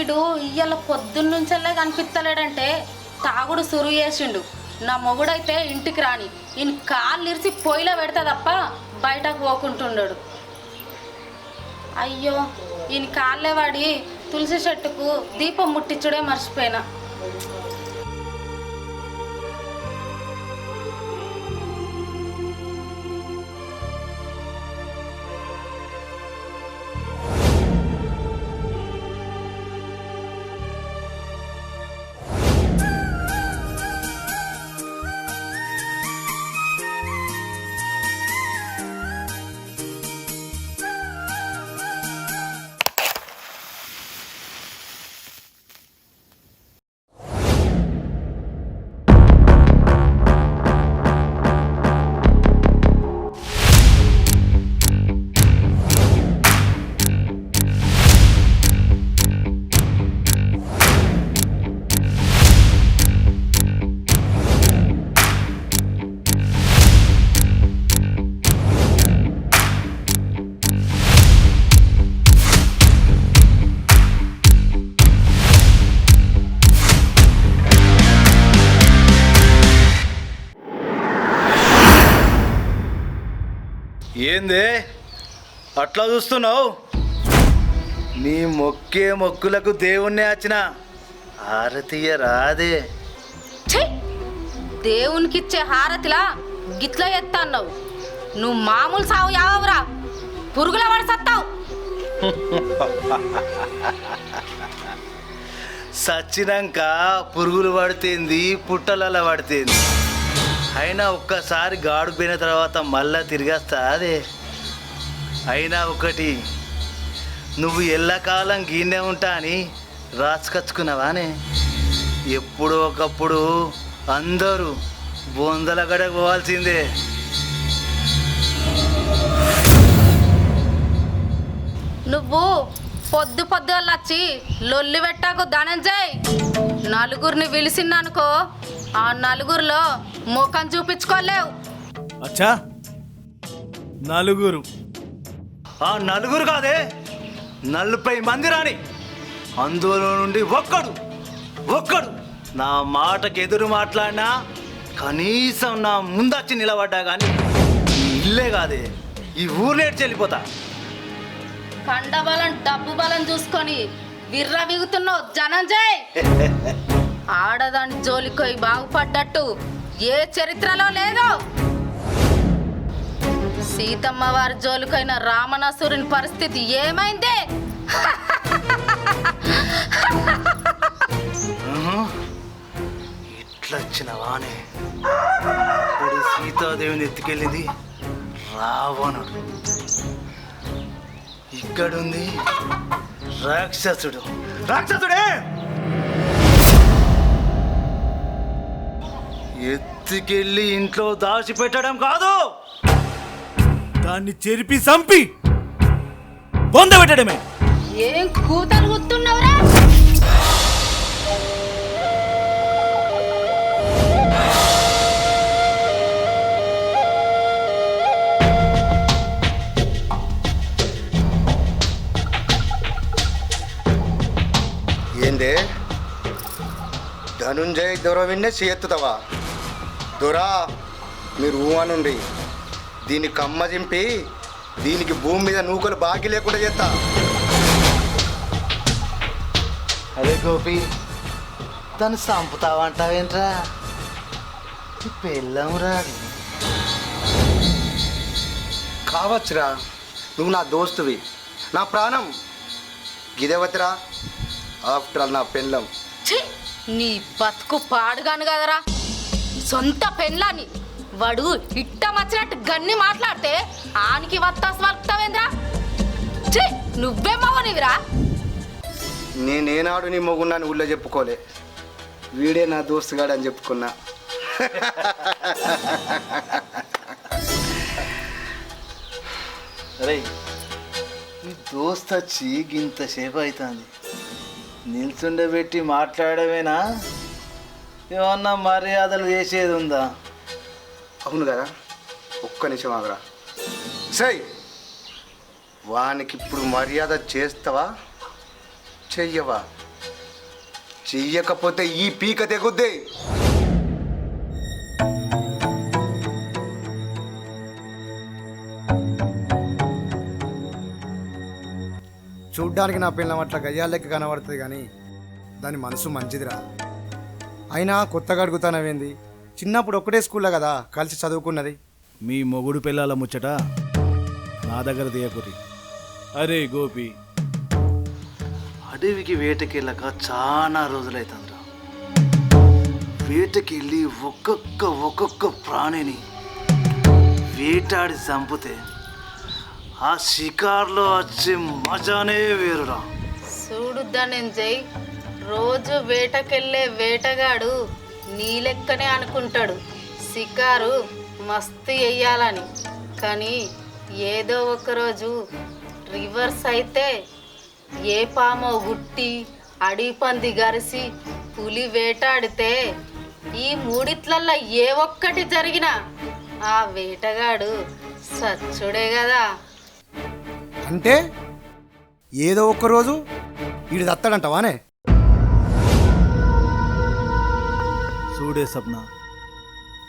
ఈడు ఇయ్యాల పొద్దున్నుంచల్లే కనిపిస్తలేడంటే తాగుడు సురువు చేసిండు. నా మొగుడైతే ఇంటికి రాని. ఈయన కాళ్ళు ఇరిసి పొయ్యిలో పెడతా తప్ప బయటకు పోకుంటున్నాడు అయ్యో ఈయన కాళ్ళే వాడి తులసి చెట్టుకు దీపం ముట్టించుడే మర్చిపోయినా. ఏంది? అట్లా చూస్తున్నావు? నీ మొక్కే మొక్కులకు దేవుణ్ణి వచ్చిన హారతీయ రాదే. ఛీ! దేవునికిచ్చే హారతిలా గిట్ల ఎత్తన్నావు. నువ్వు మామూలు సావు యావరా పురుగుల వాడు సత్తావు. సచ్చినాక పురుగులు పడితేంది పుట్టలలో పడితేంది. అయినా ఒక్కసారి గాడిపోయిన తర్వాత మళ్ళా తిరిగేస్తా అదే. అయినా ఒకటి నువ్వు ఎల్లకాలం గీనే ఉంటా అని రాసుకచ్చుకున్నావానే ఎప్పుడో ఒకప్పుడు అందరూ బొందల గడకు పోవాల్సిందే. నువ్వు పొద్దు పొద్దుగల వచ్చి లొల్లి పెట్టాకు ధనంజయ్ నలుగురిని పిలిచిందనుకో ఆ నలుగురిలో ముఖం చూపించుకోలేవు. అచ్చా. నలుగురు. ఆ నలుగురు కాదే నలభై మంది రాని అందులో నుండి ఒక్కడు ఒక్కడు నా మాటకు ఎదురు మాట్లాడినా కనీసం నా ముందచ్చి నిలబడ్డా కానీ ఇల్లే కాదే ఈ ఊర్నేడ్చి వెళ్ళిపోతా. కండబలం డబ్బు బలం చూసుకొని విర్ర విగుతున్నావు ధనంజయ్ ఆడదాని జోలికోయి బాగుపడ్డట్టు ఏ చరిత్రలో లేదో. సీతమ్మ వారి జోలికైన రామణాసురుని పరిస్థితి ఏమైంది? ఇప్పుడు సీతాదేవిని ఎత్తుకెళ్ళింది రావణుడు. ఇక్కడుంది రాక్షసుడు. రాక్షసుడే! ఎత్తుకెళ్ళి ఇంట్లో దాచిపెట్టడం కాదు. దాన్ని చెరిపి చంపి బొంద పెట్టడమే. ఏం కూతలు గుర్తున్నావురా ఏందే? ధనుంజయ్ దొర విన్నే చేత్తుతావా దొరా మీరు ఊ అనుండి దీన్ని కమ్మ చింపి దీనికి భూమి మీద నూకలు బాకీ లేకుండా చేస్తా. అరే గోపి దాన్ని చంపుతావంటావేంట్రా? పెళ్ళం రాదు కావచ్చురా నువ్వు నా దోస్తువి నా ప్రాణం. గిదేవతిరా ఆఫ్టర్ ఆల్ నా పెళ్ళం. ఛీ! నీ బతుకు పాడుగాను కదరా. సొంత పెళ్ళాని వాడు ఇట్ట మచ్చినట్టు గన్ని మాట్లాడితే ఆనికి వత్తాస్ వలుపుతావేంద్రా ఛీ! నువ్వేమవ్వనివిరా నేనేనాడు నీ మొగున్నాను ఊళ్ళో చెప్పుకోలే. వీడే నా దోస్తుగాడు అని చెప్పుకున్నా. అరే ఈ దోస్త్ వచ్చి గింతసేపు అవుతుంది నిల్చుండబెట్టి మాట్లాడమేనా ఏమన్నా మర్యాదలు చేసేది ఉందా? అవును కదా. ఒక్క నిమిషం ఆగరా. సై వానికి ఇప్పుడు మర్యాద చేస్తావా? చెయ్యవా? చెయ్యకపోతే ఈ పీక తెగుద్ది. చూడ్డానికి నా పిల్లం అట్లా గయ్యాలెక్క కనబడుతుంది కానీ దాని మనసు మంచిదిరా. అయినా కొత్తగా అడుగుతానవేంది? చిన్నప్పుడు ఒక్కటే స్కూల్లో కదా కలిసి చదువుకున్నది. మీ మొగుడు పిల్లల ముచ్చట నా దగ్గర తీయకురి అరే గోపి. అడవికి వేటకెళ్ళక చాలా రోజులైతుందిరా. వేటకెళ్ళి ఒక్కొక్క ఒక్కొక్క ప్రాణిని వేటాడి చంపితే ఆ షికార్లో వచ్చే మజానే వేరురా. చూడు ధనంజయ్ రోజు వేటకెళ్ళే వేటగాడు నీ లెక్కనే అనుకుంటాడు. షికారు మస్తు వెయ్యాలని కానీ ఏదో ఒకరోజు రివర్స్ అయితే ఏ పామో గుట్టి అడిపంది గరిసి పులి వేటాడితే ఈ మూడిట్లల్లో ఏ ఒక్కటి జరిగినా ఆ వేటగాడు సచ్చుడే కదా అంటే ఏదో ఒకరోజు రోజు వీడు దేవుడే సప్న.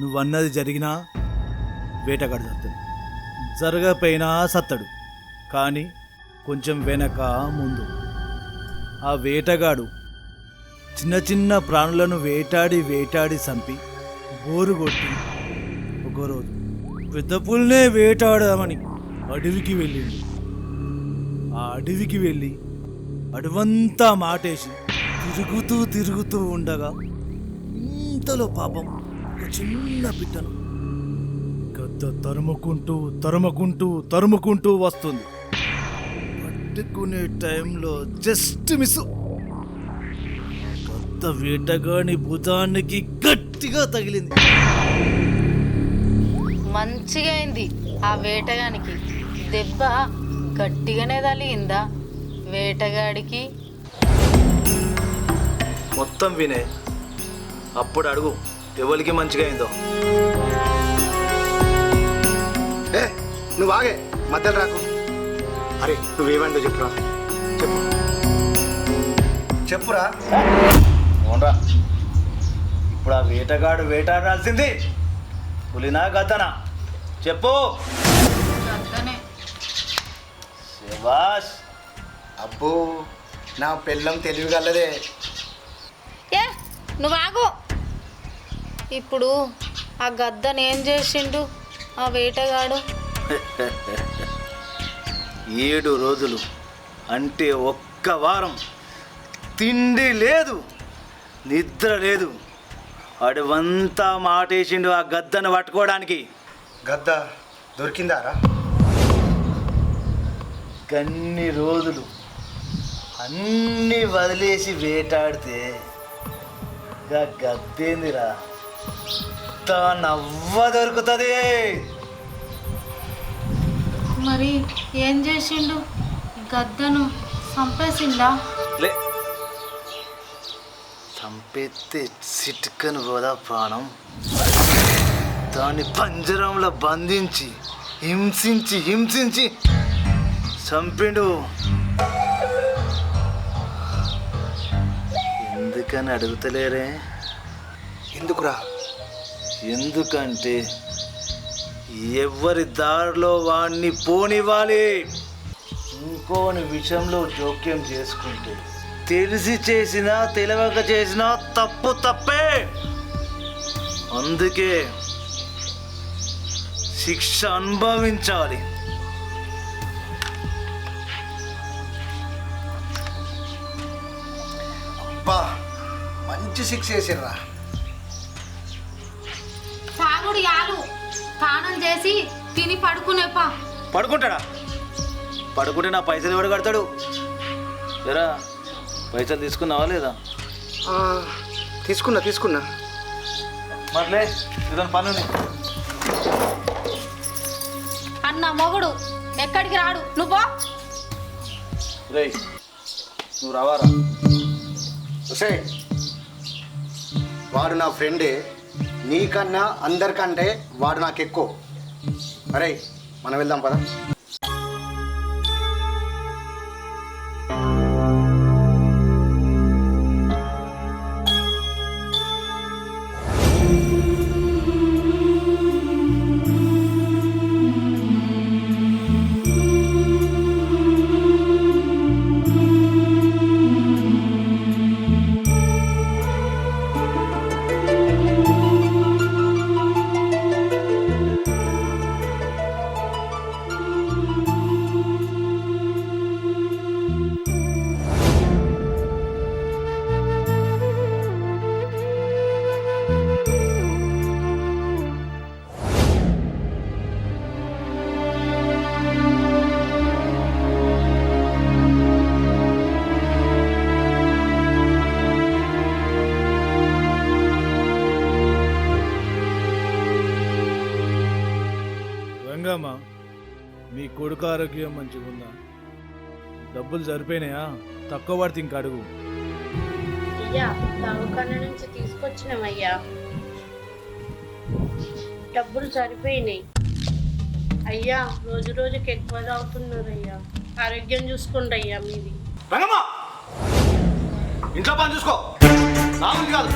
నువ్వన్నది జరిగినా వేటగాడు సత్తడు. జరగపోయినా సత్తడు. కానీ కొంచెం వెనక ముందు. ఆ వేటగాడు చిన్న చిన్న ప్రాణులను వేటాడి వేటాడి చంపి బోరు కొట్టి ఒకరోజు పెద్ద పుల్నే వేటాడమని అడవికి వెళ్ళింది ఆ అడవికి వెళ్ళి అడవంతా మాటేసి తిరుగుతూ తిరుగుతూ ఉండగా ఇంతలో పాపం? ఒక చిన్న బిడ్డను. గద్ద తరుముకుంటూ తరుముకుంటూ తరుముకుంటూ వస్తుంది. పట్టుకునే టైంలో జస్ట్ మిస్. కొత్త వేటగాని భుజానికి గట్టిగా తగిలింది. మంచిగా అయింది ఆ వేటగానికి. దెబ్బ గట్టిగానే తలిగిందా వేటగాడికి. మొత్తం వినే అప్పుడు అడుగు ఎవరికి మంచిగా అయిందో. ఏ నువ్వు ఆగే మధ్యలో రాకు. అరే నువ్వేమంటో చెప్పురా. చెప్పు. చెప్పురా. అవునరా. ఇప్పుడు ఆ వేటగాడు వేటాడాల్సింది పులినా గద్దనా. చెప్పు. అబ్బో నా పెళ్ళం తెలివిగలదే. ఏ నువ్వు ఆగు. ఇప్పుడు ఆ గద్దను ఏం చేసిండు? ఆ వేటగాడు? ఏడు రోజులు అంటే ఒక్క వారం. తిండి లేదు నిద్ర లేదు. అడవంతా మాటేసిండు ఆ గద్దను పట్టుకోవడానికి. గద్ద దొరికిందారా? గన్ని రోజులు అన్నీ వదిలేసి వేటాడితే గద్దేందిరా? తా నవ్వ దొరుకుతుంది. మరి ఏం చేసిండు? గద్దను చంపేసిందా లే. చంపేస్తే సిట్కను పోదా ప్రాణం. దాన్ని పంజరంలో బంధించి హింసించి హింసించి చంపిండు. ఎందుకని అడుగుతలేరే? ఎందుకురా? ఎందుకంటే ఎవరి దారిలో వాణ్ణి పోనివ్వాలి? ఇంకోని విషయంలో జోక్యం చేసుకుంటే తెలిసి చేసినా తెలియక చేసినా తప్పు తప్పే. అందుకే శిక్ష అనుభవించాలి. అబ్బా మంచి శిక్ష వేసిర్రా తాగుడు యాలు. స్నానం చేసి తిని పడుకునేపా. పడుకుంటాడా? పడుకుంటే నా పైసలు ఎవడు కడతాడు? లేరా పైసలు తీసుకున్నావా లేదా? ఆ, తీసుకున్నా తీసుకున్నా. మరలే ఇదని పని ఉంది అన్న మొగుడు ఎక్కడికి రాడు? నువ్వు రేయ్ నువ్వు రావారా? వాడు నా ఫ్రెండే. నీకన్నా అందరికంటే వాడు నాకు ఎక్కువ అరే మనం వెళ్దాం పదా. రంగమ్మ మీ కొడుకు ఆరోగ్యం మంచిగా ఉందా? డబ్బులు సరిపోయినాయా? తక్కువ పడితే ఇంక అడుగు. అయ్యా దవాఖాన నుంచి తీసుకొచ్చినామయ్యా. డబ్బులు సరిపోయినాయి. అయ్యా రోజు రోజుకి ఎక్కువ తాగుతున్నారయ్యా. ఆరోగ్యం చూసుకోండి అయ్యా మీది. రంగమ్మ ఇంట్లో పని చూసుకో. నా కాదు.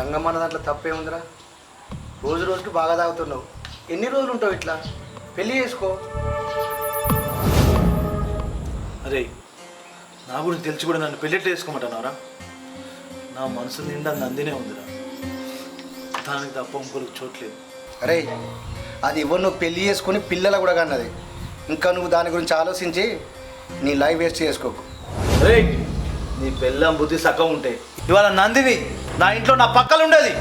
రా. రే రంగమ్మ అన్న దాంట్లో తప్పే ఉందిరా రోజు రోజుకి బాగా తాగుతున్నావు. ఎన్ని రోజులు ఉంటావు ఇట్లా? పెళ్ళి చేసుకో. అరే నా గురించి తెలిసి కూడా నన్ను పెళ్ళిట్లు వేసుకోమంటున్నారా నా మనసు నిండా నందినే ఉందిరా. దానికి తప్ప ఇంకొకరికి చోట్లేదు అరే అది ఇవ్వరు నువ్వు పెళ్ళి చేసుకుని పిల్లల కూడా కన్నది ఇంకా నువ్వు దాని గురించి ఆలోచించి నీ లైఫ్ వేస్ట్ చేసుకోకు. రే నీ పెళ్ళం బుద్ధి సగం ఉంటే ఇవాళ నందిని నా ఇంట్లో నా పక్కలు ఉండేది